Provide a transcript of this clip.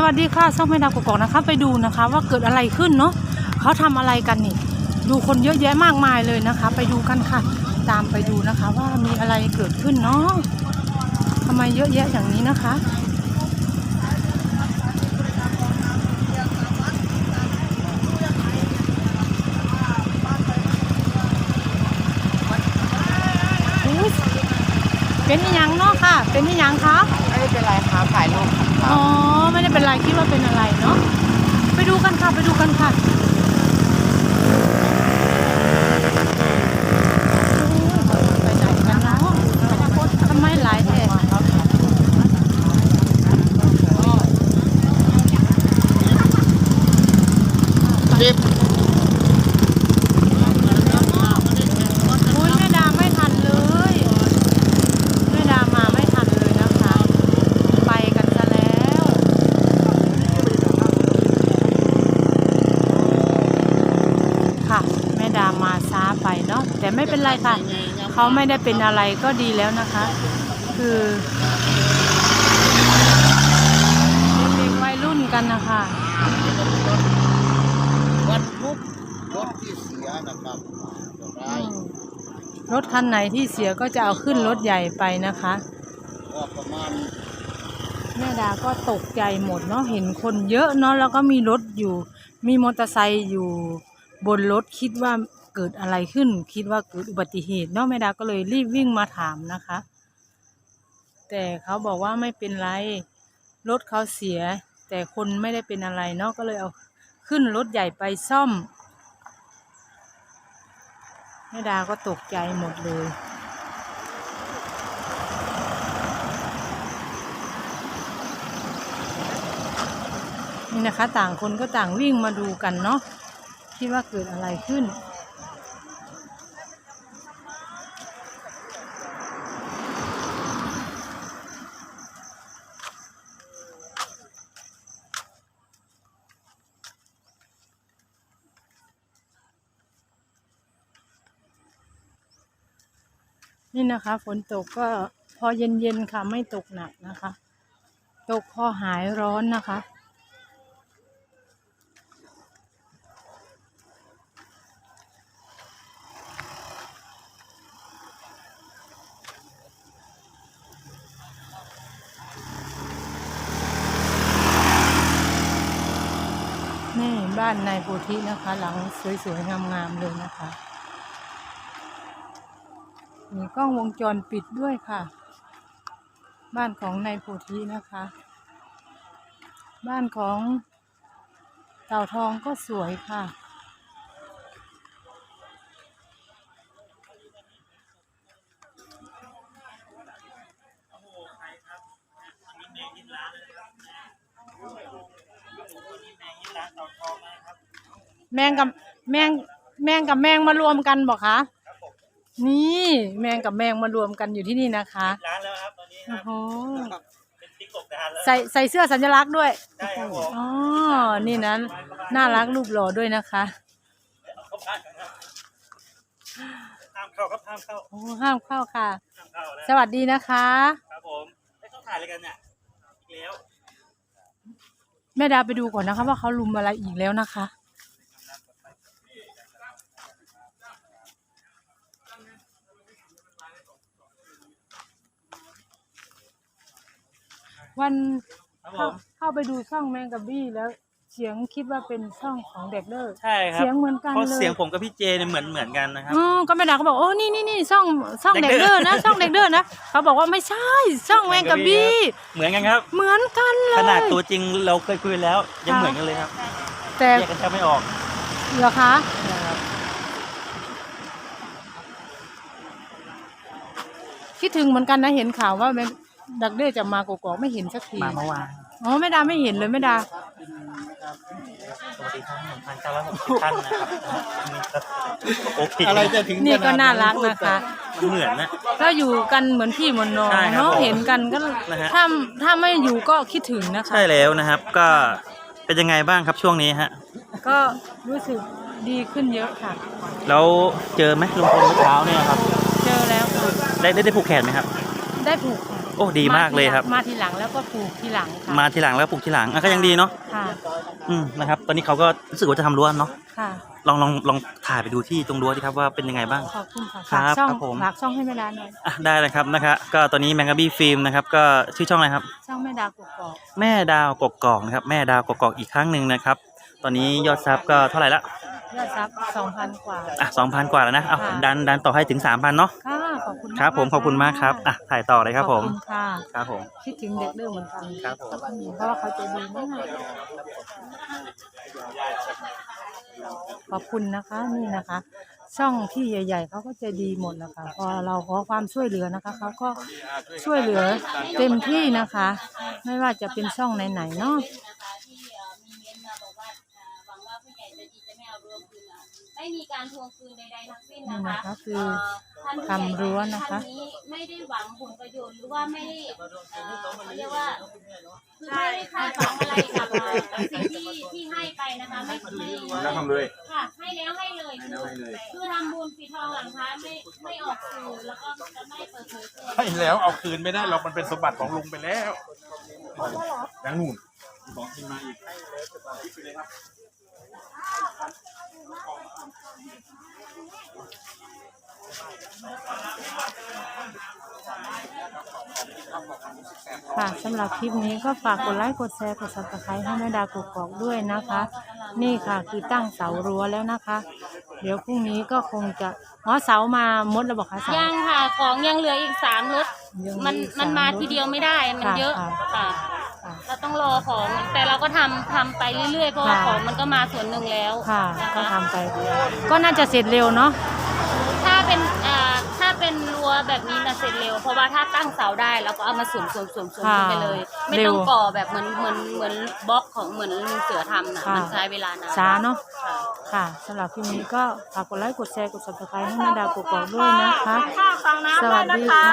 สวัสดีค่ะช่องแม่ดาวกกอกนะคะ ไปดูนะคะ ว่าเกิดอะไรขึ้นเนาะเขาทำอะไรกันนี่ ดูคนเยอะแยะมากมายเลยนะคะ ไปดูกันค่ะ ตามไปดูนะคะ ว่ามีอะไรเกิดขึ้นเนาะทำไมเยอะแยะอย่างนี้นะคะอุ๊ยเป็นอีหยังเนาะค่ะ เป็นอีหยังคะไม่เป็นไรครับถ่ายรูปครัอ๋บ อไม่ไรคิดว่าเป็นอะไรเนาะไปดูกันค่ะไปดูกันค่ะไปไหนกันเนาะทำไมหลแถบ รีบ อุ้ยแม่ดาไม่ทันเลยแม่ดามาไม่ทันเลยนะคะ ไปกันซะแล้ว ค่ะแม่ดามาช้าไปเนาะ แต่ไม่เป็นไรค่ะ เขาไม่ได้เป็นอะไรก็ดีแล้วนะคะ คือเด็กๆวัยรุ่นกันนะคะวันพุธรถที่เสียนะครับได้รถคันไหนที่เสียก็จะเอาขึ้นรถใหญ่ไปนะคะก็ประมาณแม่ดาก็ตกใจหมดเนาะเห็นคนเยอะเนาะแล้วก็มีรถอยู่ มีมอเตอร์ไซค์อยู่บนรถคิดว่า เกิดอะไรขึ้น คิดว่าเกิดอุบัติเหตุเนาะแม่ดาก็เลยรีบวิ่งมาถามนะคะ แต่เขาบอกว่าไม่เป็นไรรถเขาเสีย แต่คนไม่ได้เป็นอะไรเนาะก็เลยเอาขึ้นรถใหญ่ไปซ่อมแม่ดาก็ตกใจหมดเลยนี่นะคะ ต่างคนก็ต่างวิ่งมาดูกันเนาะคิดว่าเกิดอะไรขึ้น นี่นะคะ ฝนตกก็พอเย็นๆค่ะไม่ตกหนักนะคะ ตกพอหายร้อนนะคะ นี่บ้านนายโพธินะคะ หลังสวยๆงามๆเลยนะคะ มีกล้องวงจรปิดด้วยค่ะ บ้านของนายโพธินะคะ บ้านของเต่าทองก็สวยค่ะ แมงกับแมงแมงกับแมงมารวมกันบอกคะ นี่แมงกับแมงมารวมกันอยู่ที่นี่นะคะ ร้านแล้วครับตอนนี้คโอ้รับโหเป็นติ๊กตกร้านแล้วใส่ใส่เสื้อสัญลักษณ์ด้วยได้ครับผมอ๋อ นี่นะน่ารักรูปหล่อด้วยนะคะเข้าบ้านกันครับห้ามเข้าครับห้ามเข้าโอ้ห้ามเข้าค่ะ ห้ามเข้าแล้วสวัสดีนะคะ ครับผมไม่เข้าถ่ายอะไรกันเนี่ยอีกแล้วแม่ดาไปดูก่อนนะคะ ว่าเขาลุมอะไรอีกแล้วนะคะ วันครับผเข้ามเข้าไปดูช่องแมงกะบี้แล้วเสียงคิดว่าเป็นช่องของเด็กเด้อใช่ครับเสียงเหมือนกันเพราะเลยเสียงผมกับพี่เจเนี่ยเหมือนเหมือนกันนะครับ อ๋อก็แม่ดาเขาบอกโอ้นี่นี่นี่ช่องช่องเด็เด็กกเด้เด้ออนะช่องเด็กเด้อนะเขาบอกว่าไม่ใช่ช่องแมงกะบี้เหมือนกันครับ เหมือนกันเลยขนาดตัวจริงเราเคยคุยแล้วยังเหมือนกันเลยครับแต่แยกกันแทบไม่ออกเหรอคะนะครับคิดถึงเหมือนกันนะเห็นข่าวว่าแม่ ดักเด้อจะมากกอกๆไม่เห็นสักทีมาเมื่อวานอ๋อแม่ดาไม่เห็นเลยแม่ดา สวัสดีครับหนึ่งพันเก้าร้อยหกสิบท่านนะครับโอเคอะไรจะถึงนี่ก็ขดน่ารักนะคะ มันเหมือนนะ ถ้าอยู่กันเหมือนพี่เหมือนน้องใช่ครับเนาะผมเห็นกันก็นะฮะ ถ้าถ้าไม่อยู่ก็คิดถึงนะคะ ใช่แล้วนะครับก็เป็นยังไงบ้างครับช่วงนี้ฮะก็รู้สึกดีขึ้นเยอะค่ะ แล้วเจอไหมลุงพลเมื่อเช้าเนี่ยครับเจอแล้วค่ะได้ได้ได้ผูกแขนไหมครับ ได้ผูกค่ะ โอ้ดีมากเลยครับ มาทีหลังแล้วก็ปลูกทีหลังค่ะมาทีหลังแล้วปลูกทีหลังอะก็ยังดีเนาะค่ะอืมนะครับ ตอนนี้เขาก็รู้สึกว่าจะทำรั้วเนาะค่ะลองลองลองถ่ายไปดูที่ตรงรั้วดีครับว่าเป็นยังไงบ้าง ขอบคุณค่ะครัฝากบช่องครับผม ฝากช่องให้แม่ดาหน่อยอะได้เลยครับนะครับก็ตอนนี้แมงกะบี้ฟิล์มนะครับก็ชื่อช่องอะไรครับ ช่องแม่ดากกอกแม่ดาวกกอกนะครับแม่ดาวกกอกอีกครั้งหนึ่งนะครับ ตอนนี้ยอดซับก็เท่าไหร่ละยอดซับสองพันกว่าอะสองพันกว่าแล้วนะเอาค่ะดันดันต่อให้ถึงสามพันเนาะค่ะ ขอบคุณครับผมขอบคุณมากครับอะถ่ายต่อเลยครับผมขอบคุณค่ะครับผมคิดถึงเด็กเรื่องเหมือนกันครับผมเพราะว่าเขาใจดีมากขอบคุณนะคะนี่นะคะ ช่องที่ใหญ่ ๆเขาก็ใจดีหมดนะคะพอเราขอความช่วยเหลือนะคะเขาก็ช่วยเหลือเต็มที่นะคะ ไม่ว่าจะเป็นช่องไหนๆเนาะ ไม่มีการทวงคืนใดๆทั้งสิ้นนี่นะนะคะคะคือเท่านผู้ใหญ่ทำรั้วนะคะ ท่านนี้ไม่ได้หวังผลประโยชน์หรือว่าไม่ได้เอ่อเขาเรียกว่าคือไม่ได้คาดหวังอะไรกับเอ่อกับสิ่งที่ที่ให้ไปนะคะไม่ไม่แล้วทำเลยค่ะให้แล้วให้เลยคือ คือทำบุญปิดทองหลังพระไม่ไม่ออกสื่อแล้วก็จะไม่เปิดเผยตัว ให้แล้วเอาคืนไม่ได้หรอกมันเป็นสมบัติของลุงไปแล้วยังนู่น บอกที่มาอีกค่ะสำหรับคลิปนี้ก็ฝากกดไลค์กดแชร์กด subscribe ให้แม่ดากกอกด้วยนะคะ นี่ค่ะคือตั้งเสารั้วแล้วนะคะ เดี๋ยวพรุ่งนี้ก็คงจะอ๋อเสามาหมดแล้วบอกคะเสา ยังค่ะ ของยังเหลืออีกสามรถยังเหลือมันอีกมันสามมารถ ทีเดียวไม่ได้ มันค่ะเยอะค่ะค่ะค่ะ เราต้องรอของ แต่เราก็ทำทำไปเรื่อยๆ เพราะว่าค่ะ ของมันก็มาส่วนหนึ่งแล้วค่ะ นะก็คะทำไป ก็น่าจะเสร็จเร็วเนาะ ถ้าเป็นอ่าถ้าเป็นรั้วแบบนี้นะเสร็จเร็ว เพราะว่าถ้าตั้งเสาได้เราก็เอามาสวมสวมสวมสวมค่ะไปเลย ไม่เร็ต้วองก่อแบบเหมือนเหมือนเหมือนบล็อกของเหมือนเสือทำนะค่ะ มันใช้เวลานานช้าเนาะ ค่ะ ค่ะสำหรับคลิปนี้ก็ฝากกดไลค์ กดแชร์ กด subscribe ให้แม่ดากกอกด้วยนะคะ สวัสดีค่ะ